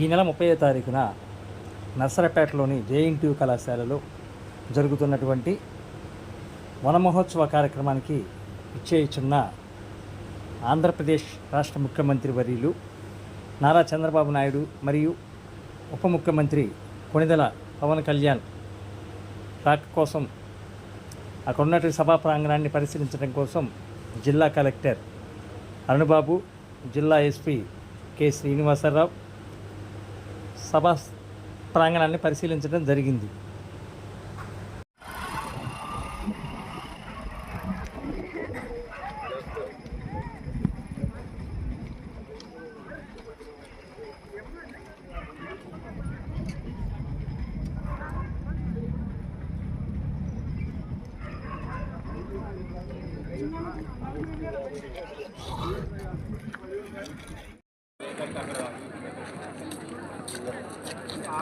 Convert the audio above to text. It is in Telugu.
ఈ నెల ముప్పై తారీఖున నర్సరపేటలోని జేఎన్టీయు కళాశాలలో జరుగుతున్నటువంటి వనమహోత్సవ కార్యక్రమానికి ఇచ్చేయుచున్న ఆంధ్రప్రదేశ్ రాష్ట్ర ముఖ్యమంత్రి వర్యులు నారా చంద్రబాబు నాయుడు మరియు ఉప ముఖ్యమంత్రి కొణిదెల పవన్ కళ్యాణ్ రాక కోసం అక్కడ ఉన్నటువంటి సభా ప్రాంగణాన్ని పరిశీలించడం కోసం జిల్లా కలెక్టర్ అరుణబాబు జిల్లా ఎస్పీ కె శ్రీనివాసరావు సభా ప్రాంగణాన్ని పరిశీలించడం జరిగింది. అక్కడ